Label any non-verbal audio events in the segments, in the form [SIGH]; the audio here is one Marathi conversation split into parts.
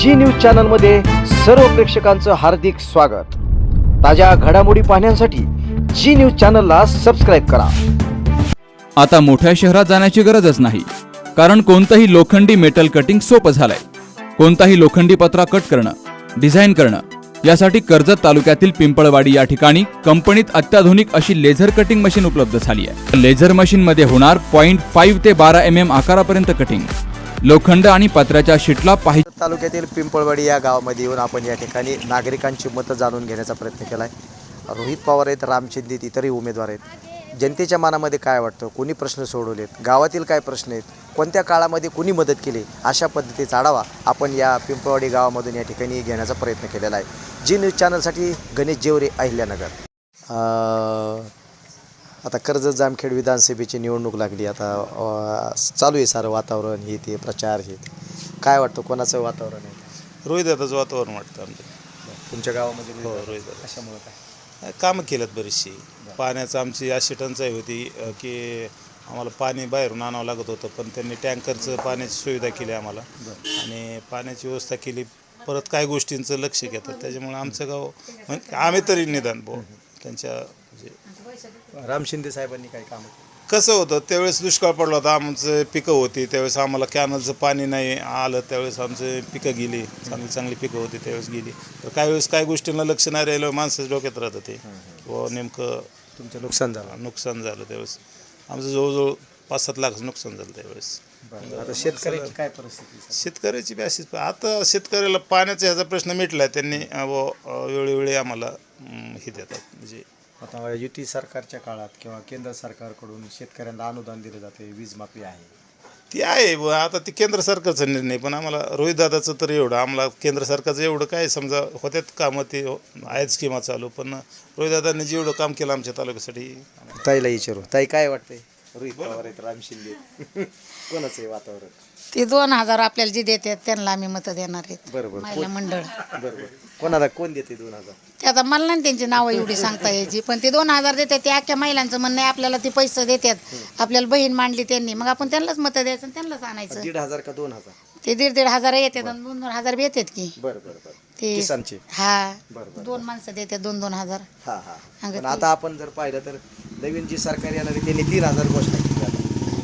जी न्यूज चॅनलमध्ये सर्व प्रेक्षकांचं हार्दिक स्वागत. ताज्या घडामोडी पाहण्यासाठी जी न्यूज चॅनलला सबस्क्राईब करा. आता मोठ्या शहरात जाण्याची गरजच नाही कारण कोणतंही लोखंडी मेटल कटिंग सोपं झालंय. कोणताही लोखंडी पत्रा कट करणं डिझाईन करणं यासाठी कर्जत तालुक्यातील पिंपळवाडी या ठिकाणी कंपनीत अत्याधुनिक अशी लेझर कटिंग मशीन उपलब्ध झाली आहे. लेझर मशीन मध्ये होणार पॉईंट फाईव्ह ते बारा एम एम आकारापर्यंत कटिंग लोखंड आणि पत्र्याच्या शीटला पाहिजे तालुक्यातील पिंपळवाडी या गावामध्ये येऊन आपण या ठिकाणी नागरिकांची मतं जाणून घेण्याचा प्रयत्न केला आहे रोहित पवार आहेत राम शिंदे आहेत, इतरही उमेदवार आहेत. जनतेच्या मनामध्ये काय वाटतं? कोणी प्रश्न सोडवलेत? गावातील काय प्रश्न आहेत? कोणत्या काळामध्ये कुणी मदत केली? अशा पद्धतीचा आढावा आपण या पिंपळवाडी गावामधून या ठिकाणी घेण्याचा प्रयत्न केलेला आहे. जी न्यूज चॅनलसाठी गणेश जेवरे अहिल्यानगर. आता कर्जत जामखेड विधानसभेची निवडणूक लागली. आता चालू आहे सारं वातावरण हे ते प्रचार हे. काय वाटतं कोणाचं वातावरण आहे? रोहिदाचं वातावरण वाटतं आमच्या तुमच्या गावामध्ये हो रोहिदादा कशामुळे काय? कामं केलेत बरीचशी. पाण्याचं आमची अशी टंचाई होती की आम्हाला पाणी बाहेरून आणावं लागत होतं पण त्यांनी टँकरचं पाण्याची सुविधा केली आम्हाला. आणि पाण्याची व्यवस्था केली. परत काय गोष्टींचं लक्ष घेतात. त्याच्यामुळे आमचं गाव म्हणजे आम्ही तरी निदान भाऊ. त्यांच्या म्हणजे राम शिंदे साहेबांनी काय काम कसं होतं त्यावेळेस दुष्काळ पडला होता आमचं पिकं होती त्यावेळेस आम्हाला कॅनलचं पाणी नाही आलं त्यावेळेस आमचं पिकं गेली चांगली चांगली पिकं होती त्यावेळेस गेली. तर काही वेळेस काय गोष्टींना लक्ष नाही राहिलं माणसाच्या डोक्यात राहतं ते. व नेमकं तुमचं नुकसान झालं. नुकसान झालं त्यावेळेस. आमचं जवळजवळ पाच सात लाखाचं नुकसान झालं त्यावेळेस. आता शेतकऱ्याची काय परिस्थिती शेतकऱ्याची बी अशीच. आता शेतकऱ्याला पाण्याचा ह्याचा प्रश्न मिटला त्यांनी व वेळोवेळी आम्हाला हे देतात. म्हणजे आता युती सरकारच्या काळात किंवा केंद्र सरकारकडून शेतकऱ्यांना अनुदान दिले जाते वीज माफी आहे. ती आहे व आता ती केंद्र सरकारचा निर्णय पण आम्हाला रोहितदादाचं तर एवढं आम्हाला केंद्र सरकारचं एवढं काय समजा होत्यात कामं ते आहेत स्कीमा चालू पण रोहितदादांनी जेवढं काम केलं आमच्या तालुक्यासाठी. ताईला विचारू. ताई काय वाटतंय? रोहित पवार आहेत राम शिंदे. [LAUGHS] कोणाचं आहे वातावरण? ते दोन हजार आपल्याला जे देतात त्यांना आम्ही मतं देणार आहेत. बरोबर. महिला मंडळ. बरोबर. कोणाला कोण देते दोन हजार? ते आता मला नाही त्यांची नावं एवढी सांगता यायची पण ते दोन हजार देतात ते अख्ख्या महिलांचं म्हणणं आहे आपल्याला ते पैसे देतात. आपल्याला बहीण मांडली त्यांनी मग आपण त्यांनाच मतं द्यायचं आणि त्यांनाच आणायचं. दीड हजार का दोन हजार? ते दीड दीड हजार येतात आणि दोन दोन हजार बी येतात की. बरं बरं बरं. ते किसानचे. हा. बरं, बरं. दोन माणसं देतात दोन दोन हजार. हा हा. पण आता आपण जर पाहिलं तर नवीन जी सरकार येणार आहे त्यांनी तीन हजार घोषणा केली आता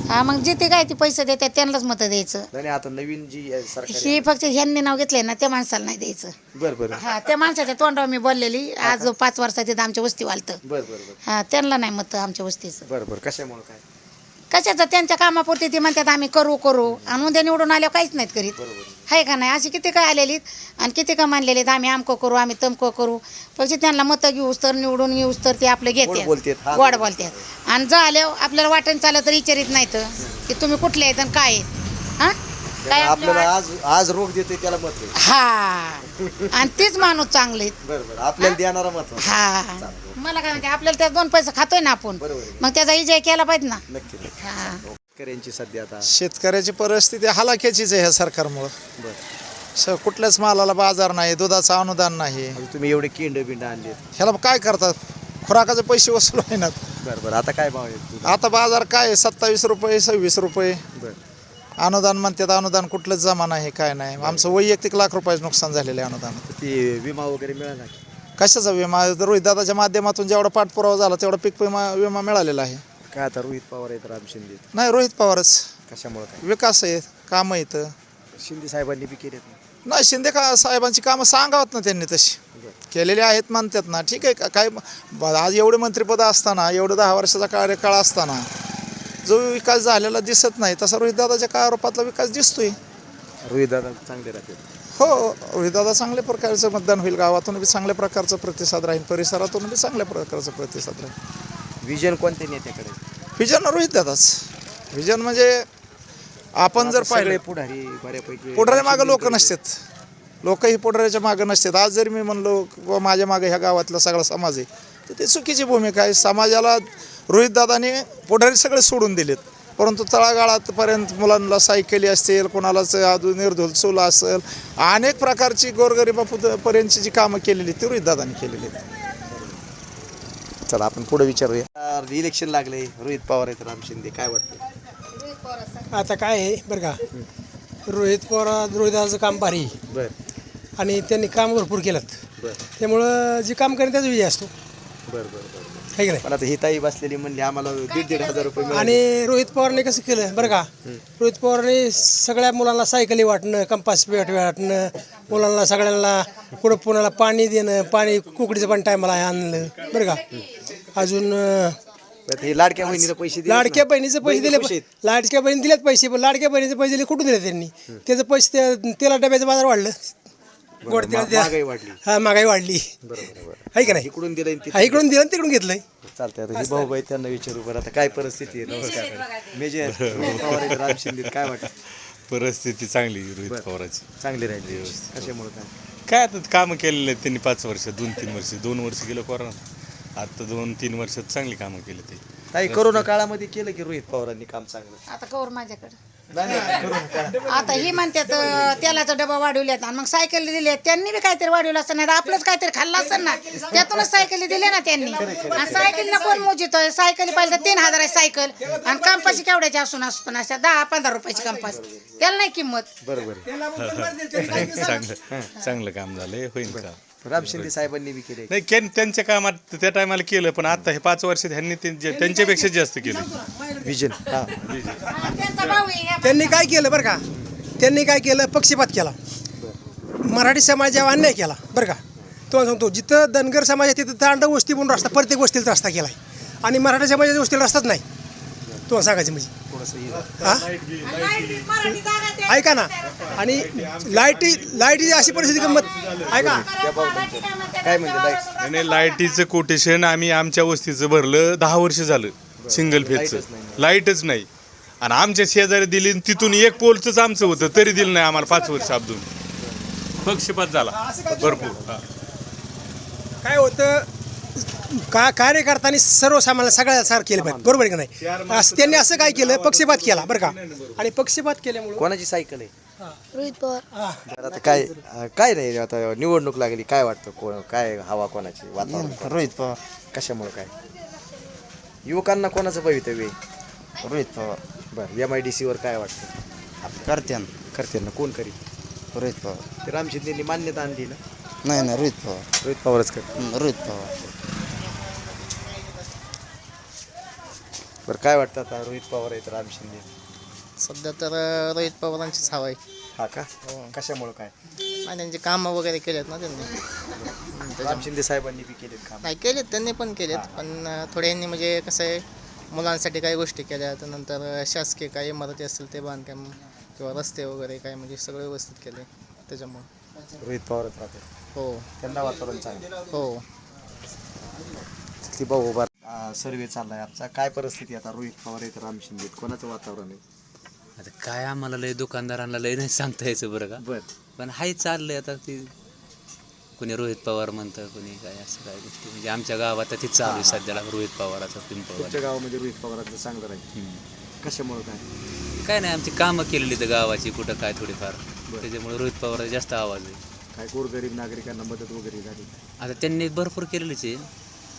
हा मग जे ते काय ते पैसे देतात त्यांनाच मतं द्यायचं. नाही आता नवीन जी सरकार ही फक्त ह्यांनी नाव घेतलंय ना त्या माणसाला नाही द्यायचं. बरं बरं. हा त्या माणसाच्या तोंडावर मी बोललेली आज पाच वर्षात तिथं आमच्या वस्ती वालतं. बरं बरं बरं. हा त्यांना नाही मत आमच्या वस्तीचं. बरं बरं. कशामुळे काय? कशाचं? त्यांच्या कामापुरती ती म्हणतात आम्ही करू करू. आणि उद्या निवडून आल्यावर काहीच नाहीत करीत. आहे का नाही? अशी किती काय आलेलीत? आणि किती का मानलेलीत आम्ही आमको करू आम्ही तमको करू. पण त्यांना मतं घेऊस तर निवडून येऊस तर ते आपले घेते. गोड बोलतात आणि झाल्यावर आपल्याला वाटण चाललं तर विचारित नाहीत. की तुम्ही कुठले आहेत आणि काय आहेत? हा? काय आपल्याला आज आज रोग देतोय त्याला मत. हा. आणि तेच माणूस चांगले आहेत. बरं बरं. आपल्याला देणारा. हा. मला काय म्हणते आपल्याला त्या दोन पैसे खातोय ना आपण. बरोबर आहे. मग त्याचा विजय केला पाहिजे ना. नक्की हा. शेतकऱ्यांची सध्या आता शेतकऱ्याची परिस्थिती हलाख्याचीच आहे ह्या सरकारमुळं. बरं. स कुठल्याच मालाला बाजार नाही दुधाचं अनुदान नाही. तुम्ही एवढे किंड बिंड आणले ह्याला काय करतात? खुराकाचे पैसे वसूल होईनात. बरं बरं. आता काय भाव आहे आता बाजार काय आहे? सत्तावीस रुपये सव्वीस रुपये. बरं. अनुदान म्हणतात अनुदान कुठलंच जमा नाही काय नाही. आमचं वैयक्तिक लाख रुपयाचं नुकसान झालेलं आहे अनुदान. ती विमा वगैरे मिळाला? कशाचा विमा? रोहितदादाच्या माध्यमातून जेवढा पाठपुरावा झाला तेवढा पीक विमा विमा मिळालेला आहे. काय आता रोहित पवार आहेत राम शिंदे आहेत. नाही रोहित पवारच. कशामुळे काय? विकास आहे कामं येतं शिंदे साहेबांनी बी केलेत ना? नाही शिंदे का साहेबांची कामं सांगावत ना त्यांनी तशी. केलेली आहेत म्हणतात ना. ठीक आहे का- काय ब- आज एवढे मंत्रिपद असताना एवढं दहा वर्षाचा कार्यकाळ असताना जो विकास झालेला दिसत नाही तसा रोहितदादाच्या काळापातला विकास दिसतोय. रोहित दादा चांगले राहते हो रोहितदादा चांगल्या प्रकारचं मतदान होईल गावातून बी चांगल्या प्रकारचा प्रतिसाद राहील परिसरातून बी चांगल्या प्रकारचा प्रतिसाद राहील. विजन कोणत्या नेत्याकडे? व्हिजन रोहितदादाच व्हिजन म्हणजे आपण जर पाहिले पुढारी बऱ्यापैकी पुढाऱ्या मागं लोक नसतात. लोकही पुढाऱ्याच्या मागं नसतात. आज जरी मी म्हणलो माझ्या मागे ह्या गावातला सगळा समाज आहे तर ते चुकीची भूमिका आहे. समाजाला रोहितदादाने पुढारी सगळे सोडून दिलेत. परंतु तळागाळापर्यंत मुलांना सायकली असतील कोणालाच अजून निर्धुल चूल असेल अनेक प्रकारची गोरगरिबापर्यंतची जी कामं केलेली ती रोहितदादाने केलेली आहेत. चला आपण पुढे विचारूया. इलेक्शन लागले. रोहित पवार आहेत राम शिंदे काय वाटतं आता काय आहे बरं का? रोहित पवार रोहिदाचं काम भारी बर. आणि त्यांनी काम भरपूर केलं बरं. त्यामुळं जे काम करेन त्याचा विजय असतो. बरं बरं. बरं है की नाही? पण आता ही ताई बसलेली म्हणली आम्हाला दीड दीड हजार रुपये मिळाले. आणि रोहित पवारने कसं केलं बरं का? रोहित पवारने सगळ्या मुलांना सायकली वाटणं कंपास पेट वाटणं मुलांना सगळ्यांना कुठं पुण्याला पाणी देणं पाणी कुकडीचं पण टायमाला आणलं बरं का? अजून अं, हे लाडक्या बहिणीला पैसे दिले लाडक्या बहिणीचे पैसे दिले खुश आहेत. लाडक्या बहिणी दिलेत पैसे पण लाडक्या बहिणीचे पैसे दिले कुठून दिले त्यांनी? त्याचं पैसे तेला डब्याचं बाजार वाढलं. गोड मा- तेला महागाई वाढली. हा महागाई वाढली. बरोबर बरं आहे का नाही? इकडून दिलं हा इकडून दिलं आणि तिकडून घेतलंय. चालतंय आता ही भाऊ त्यांना विचारू बरं आता काय परिस्थिती आहे? नमस्कार मेजर पवार आहेत, राम शिंदे काय वाटतं? परिस्थिती चांगली आहे रोहित पवाराची. चांगली राहिली. कशामुळे काय? काय आता कामं केलेले आहेत त्यांनी पाच वर्ष दोन तीन वर्ष. दोन वर्ष गेलं कोरोना. आता दोन तीन वर्षात चांगली कामं केली ते. ताई करोना काळामध्ये केलं की रोहित पवारांनी काम चांगलं? आता कवर माझ्याकडे. आता ही म्हणतात तेलाचा डबा वाढवल्यात आणि मग सायकली दिल्या त्यांनी बी काहीतरी वाढवलं असतं नाही तर आपलंच काहीतरी खाल्लं असतं ना. त्यातूनच सायकली दिल्या ना त्यांनी. आणि सायकलीला कोण मोजितोय सायकली पाहिजे तर तीन हजाराची सायकल. आणि कंपाशी केवढ्याची असून असतो ना अशा दहा पंधरा रुपयाची कंपास. त्याला नाही किंमत. बरोबर आहे. चांगलं. चांगलं काम झालंय. होईल का? राम शिंदे साहेबांनी बी केले नाही केन त्यांच्या कामात त्या टायमाला केलं पण आता हे पाच वर्ष त्यांनी ते- त्यांच्यापेक्षा जास्त केलं. विजन हा. त्यांचा भाऊ आहे, त्यांनी काय केलं बरं का? त्यांनी काय केलं? पक्षपात केला. मराठी समाजावर अन्याय केला बरं का? तुम्हाला सांगतो जिथं धनगर समाज आहे तिथं तांड वस्ती म्हणून रस्ता प्रत्येक वस्तीला रस्ता केला आहे आणि मराठा समाजाच्या वस्तीला रस्ताच नाही. तुम्हाला सांगायचं म्हणजे. हा ऐका ना. आणि लाईटी लाईटीची अशी परिस्थिती गंमत ऐका. काय म्हणते? ताई? आणि लाईटीचं कोटेशन आम्ही आमच्या वस्तीचं भरलं दहा वर्ष झालं सिंगल फेजचं लाईटच नाही आणि आमच्या शेजारी दिली आणि तिथून एक पोलचंच आमचं होतं तरी दिलं नाही आम्हाला पाच वर्ष अब्दून पक्षपात झाला. भरपूर हा. काय होतं का कार्यकर्त्यांनी सर्वसामान्य सगळ्या सार केलं पाहिजे. बरोबर आहे का नाही? असं त्यांनी असं काय केलं? पक्षपात केला बरं का? आणि पक्षपात केल्यामुळे कोणाची सायकल आहे? रोहित पवार. आता काय काय नाही आता निवडणूक लागली काय वाटतं? कोण काय हवा कोणाची? वातावरण रोहित पवार. कशामुळे काय? युवकांना कोणाचं भवितव्य आहे? रोहित पवार. बरं एम आय डी सीवर काय वाटतं? करत्यान. करते ना कोण करी रोहित पवार. ते राम शिंदेनी मान्यता आणली ना? नाही नाही रोहित पवार. रोहित पवारच कर रोहित पवार. बरं काय वाटतं आता रोहित पवार आहेत राम शिंदे? सध्या तर रोहित पवारांचीच हवा आहे. हा का? कशामुळे काय? आणि त्यांचे कामं वगैरे केलेत ना त्यांनी. राम शिंदे साहेबांनी बी केलेत काम. नाही केलेत त्यांनी पण केलेत. पण अं, थोडे यांनी म्हणजे कसं आहे मुलांसाठी काही गोष्टी केल्या तर नंतर अं, शासकीय काही इमारती असतील ते बांधकाम किंवा रस्ते वगैरे काय म्हणजे सगळे व्यवस्थित केले त्याच्यामुळं. रोहित पवारच राहते हो. त्यांना वातावरण चांगलं. हो. ती भाऊ उभा सर्वे चाललाय आजचा. काय परिस्थिती आता? रोहित पवार आहेत राम शिंदे. कोणाचं वातावरण आहे? आता काय आम्हाला लय दुकानदारांना लय नाही सांगता यायचं बरं का? बर. पण हाय चाललंय आता ती. कोणी रोहित पवार म्हणतं कोणी काय असं काय गोष्टी. म्हणजे आमच्या गावात तर ती चालू आहे सध्याला रोहित पवाराचा तुमच्या गावामध्ये रोहित पवारांचं चांगलं राहील. कशामुळे काय? काय नाही आमची कामं केलेली तर गावाची कुठं काय थोडीफार. त्याच्यामुळे रोहित पवाराचा जास्त आवाज आहे. काय गोरगरीब नागरिकांना मदत वगैरे झाली? आता त्यांनी भरपूर केलेलीच आहे.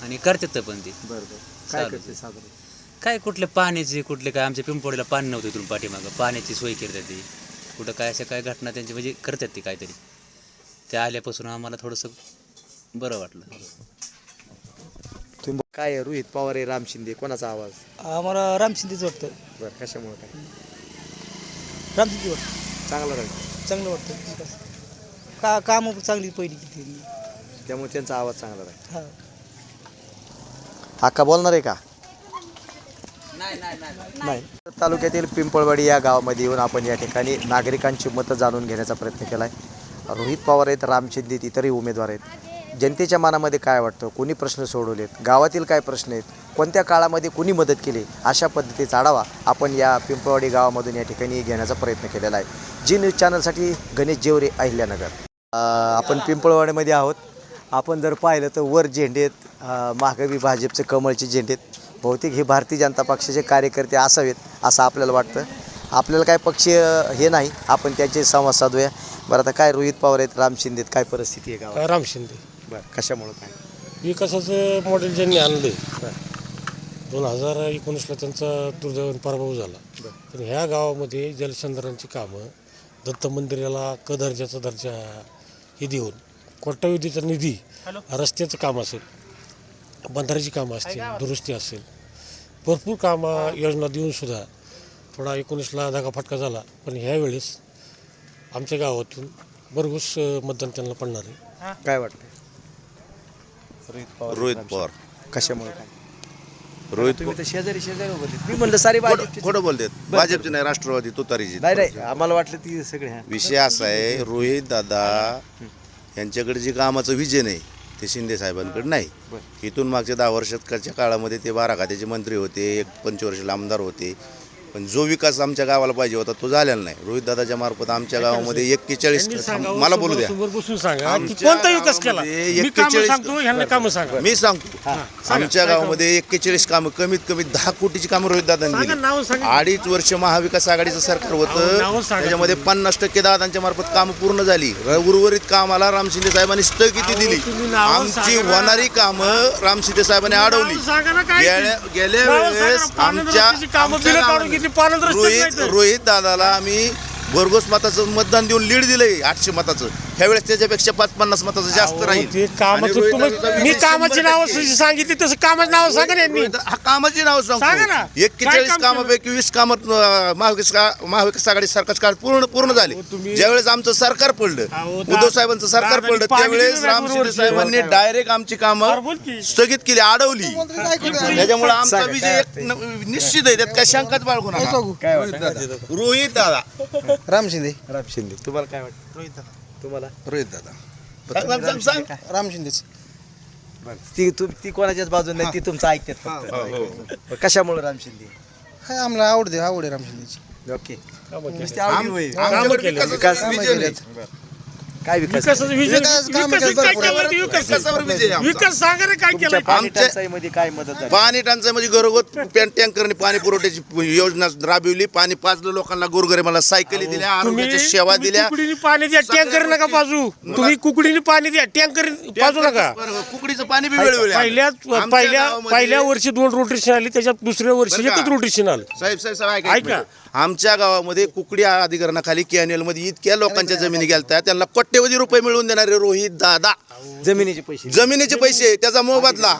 आणि करतात पण ते. बरं बरं काय. करते साधारण? काय कुठले पाण्याची कुठले काय आमच्या पिंपोडीला पाणी नव्हतं इथून पाठीमागं. पाण्याची सोय करतात ती. कुठं काय अशा काय घटना त्यांची म्हणजे करतात ती काहीतरी. त्या आल्यापासून आम्हाला थोडंसं बरं वाटलं. तुम्ही काय आहे? रोहित पवार आहे राम शिंदे कोणाचा आवाज? आम्हाला राम शिंदेच वाटतं. बरं कशामुळे काय? राम शिंदे वाटतं. चांगलं राहील. चांगलं वाटतं. का कामं चांगली पहिली केली त्यामुळे त्यांचा आवाज चांगला राहील. हां. अक्का बोलणार आहे का? नाही तालुक्यातील पिंपळवाडी या गावामध्ये येऊन आपण या ठिकाणी नागरिकांची मतं जाणून घेण्याचा प्रयत्न केला आहे रोहित पवार आहेत राम शिंदे आहेत, इतरही उमेदवार आहेत. जनतेच्या मनामध्ये काय वाटतं? कोणी प्रश्न सोडवलेत? गावातील काय प्रश्न आहेत? कोणत्या काळामध्ये कोणी मदत केली? अशा पद्धतीचा आढावा आपण या पिंपळवाडी गावामधून या ठिकाणी घेण्याचा प्रयत्न केलेला आहे. जी न्यूज चॅनलसाठी गणेश जेवरे अहिल्यानगर. आपण पिंपळवाडीमध्ये आहोत. आपण जर पाहिलं तर वर झेंडे आहेत. मागं बी भाजपचे कमळचे झेंडे आहेत. बहुतेक हे भारतीय जनता पक्षाचे कार्यकर्ते असावेत असं आपल्याला वाटतं. आपल्याला काय पक्षीय हे नाही. आपण त्याचे संवाद साधूया. बरं आता काय रोहित पवार आहेत राम शिंदे आहेत काय परिस्थिती आहे गावात? राम शिंदे. बरं कशामुळं काय? विकासाचं मॉडेल ज्यांनी आणलं दोन हजार एकोणीसला त्यांचा दुर्दैवाने पराभव झाला. पण ह्या गावामध्ये जलसंधारणाची कामं दत्त मंदिराला क दर्जाचा दर्जा हे देऊन कोट्यावधीचा निधी रस्त्याचं काम असेल बंधाऱ्याची कामं असतील दुरुस्ती असेल. भरपूर कामं योजना देऊन सुद्धा थोडा एकोणीसला धागा फटका झाला पण ह्यावेळेस आमच्या गावातून भरघोस मतदान त्यांना पडणार आहे. काय वाटतं रोहित पवार. रोहित पवार. कशामुळे काय? रोहित तुम्ही तर शेजारी शेजारी उभे. मी म्हणलं सारी खोटं भाजपची खोटं बोलतात. भाजपची नाही राष्ट्रवादी तुतारीची. नाही नाही आम्हाला वाटलं ती सगळे हा. विषय असा आहे रोहित दादा यांच्याकडे जे कामाचं विजन आहे ते शिंदे साहेबांकडे नाही. इथून मागच्या दहा वर्षाच्या काळामध्ये ते बारा खात्याचे मंत्री होते एक पंचवर्षीय आमदार होते. पण जो विकास आमच्या गावाला पाहिजे होता तो झालेला नाही. रोहित दादाच्या मार्फत आमच्या गावामध्ये एक्केचाळीस मला बोलू द्या. समोर बसून सांगा. की आमच्या कोणता विकास केला? गावामध्ये मी कामं 41 सांगतो ह्यांना कामं सांगा. मी सांगतो. आमच्या गावामध्ये एक्केचाळीस कामं कमीत कमी दहा कोटीची कामं रोहित दादांनी नावं सांगा. अडीच वर्ष महाविकास आघाडीचं सरकार अहो, होतं. सांगा त्याच्यामध्ये पन्नास टक्के दादांच्या मार्फत कामं पूर्ण झाली. र- उर्वरित कामाला राम शिंदे साहेबांनी स्थगिती अहो, दिली. तुम्ही नावं आमची सांगा ना. होणारी कामं राम शिंदे साहेबांनी अडवली नावं सांगा ना काय गेल्या ती? गेल्या नावं सांगा ना, वेळेस पाण्यात आमच्या रस्त्याची कामं आमच्या बिलं काढून रोहित. रोहित दादाला आम्ही भरघोस मताचं मतदान देऊन लीड दिलंय आठशे मताचं ह्यावेळेस त्याच्यापेक्षा पाच पन्नास मताचं जास्त राहील. ते कामाचं तुम्ही मी कामाची शंभर नावं टक्के. सांगितली तसं कामाची नावं सांगा ना यांनी. हा कामाची नाव सांगा ना. सांगतो काय एक्केचाळीस काम कामापैकी वीस कामात अं, महाविकास का- महाविकास आघाडी सरकार काळ पूर्ण पूर्ण झाले. अहो, तुम्ही- ज्यावेळेस आमचं सरकार पडलं अहो, दा- उद्धव साहेबांचं सरकार दादांनी पडलं पाणी त्यावेळेस दिलं नाही राम शिंदे बरोबर. साहेबांनी डायरेक्ट आमची अरे कामं बोल की. स्थगित केली अडवली. त्याच्यामुळे आमचा सांगा, विजय काय एक न- निश्चित आहे त्यात काय शंकाच बाळगू नका. काय रोहित दादा. राम शिंदे राम शिंदे तुम्हाला काय वाटतं? रोहित तुम्हाला? रोहित दादा. सांग, सांग, सांग, सांग. राम शिंदेच. ती तू ती कोणाच्याच बाजून नाही ती तुमचं ऐकतात फक्त. बरं, कशामुळे राम शिंदे? काय आम्हाला आवडते आवड आहे राम शिंदेची. ओके. आवडी विकास-. काय विकास विकासाचं विजन विकास काम विकास केलं काय भरपूर. केलं ते विकास विकासावर विजय आहे आमचा. विकास सांगा रे काय तुमच्या केलं पाणी आमच्या- टंचाईमध्ये काय मदत झाली पाणी टंचाई म्हणजे घरगोत पॅन टँकरने पाणी पुरवठ्याची योजना राबविली पाणी पाजलं लोकांना गोरगरीबाला सायकली दिल्या आरोग्याच्या सेवा दिल्या कुकडीने पाणी द्या टँकर नका पाजू तुम्ही कुकडीने पाणी द्या टँकर पाजू नका बरं, कुकडीचं पाणी बी वेळोवेळी आलं. पहिल्या आमच्या पहिल्या गावामध्ये- पहिल्या वर्षी दोन रोटेशन आली त्याच्यात दुसऱ्या वर्षी बरं का? एकच रोटेशन आलं साहेब साहेब साहेब ऐका एक ऐका. मिनिट. आमच्या गावामध्ये कुकडी अधिकरणाखाली कॅनेल मध्ये इतक्या लोकांच्या जमिनी गेलत्या त्यांना कोट्यवधी रुपये मिळवून देणारे रोहित दादा. जमिनीचे पैसे. जमिनीचे पैसे त्याचा मोबदला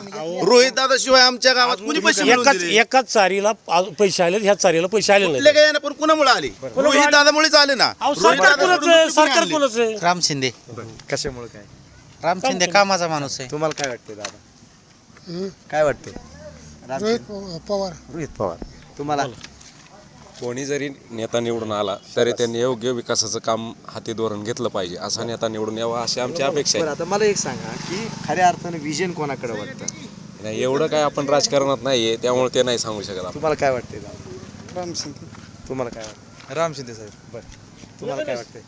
रोहित दादा शिवाय आमच्या गावात कुणी पैसे मिळवून एकाच दिले? एकाच चारीला आ- पैसे आले ह्या चारीला पैसे आले ना पण कुणामुळे आले? रोहित दादामुळेच आले? ना. अहो, रोहित सरकार दादा कोणाचं सोडून आहे? दुसरं कोणी सरकार आणले? कोणाचं आहे? राम शिंदे. कशामुळे काय? राम शिंदे कामाचा माणूस आहे? तुम्हाला काय वाटते दादा? काय वाटते रोहित पवार. रोहित पवार. तुम्हाला? कोणी जरी नेता निवडून आला तरी त्यांनी योग्य विकासाचं काम हाती धोरण घेतलं पाहिजे असा नेता निवडून यावा अशी आमची अपेक्षा बरं आता मला एक सांगा की खऱ्या अर्थानं विजन कोणाकडे वाटतं? आहे नाही एवढं काय आपण राजकारणात नाहीये त्यामुळे ते नाही सांगू शकत आपण. तुम्हाला काय वाटते दादा राम शिंदे तुम्हाला काय वाटतं राम शिंदे साहेब. बरं तुम्हाला काय वाटतंय?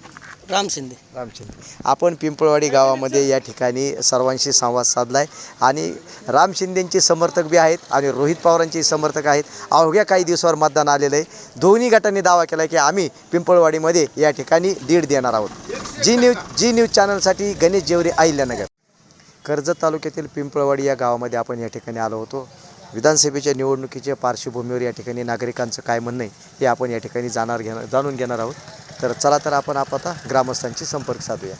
राम शिंदे. रामचंद्र आपण पिंपळवाडी गावामध्ये या ठिकाणी सर्वांशी संवाद साधला आहे आणि राम शिंदेंचे समर्थक बी आहेत आणि रोहित पवारांचे समर्थक आहेत. अवघ्या काही दिवसावर मतदान आलेलं आहे. दोन्ही गटांनी दावा केला आहे की आम्ही पिंपळवाडीमध्ये या ठिकाणी दीड देणार आहोत. जी न्यूज जी न्यूज चॅनलसाठी गणेश जेवरे अहिल्यानगर. कर्जत तालुक्यातील पिंपळवाडी या गावामध्ये आपण या ठिकाणी आलो होतो. विधानसभेच्या निवडणुकीच्या पार्श्वभूमीवर या ठिकाणी नागरिकांचं काय म्हणणं आहे हे आपण या ठिकाणी जाणार घेणार जाणून घेणार आहोत. तर चला तर आपण आप आता ग्रामस्थांशी संपर्क साधूया.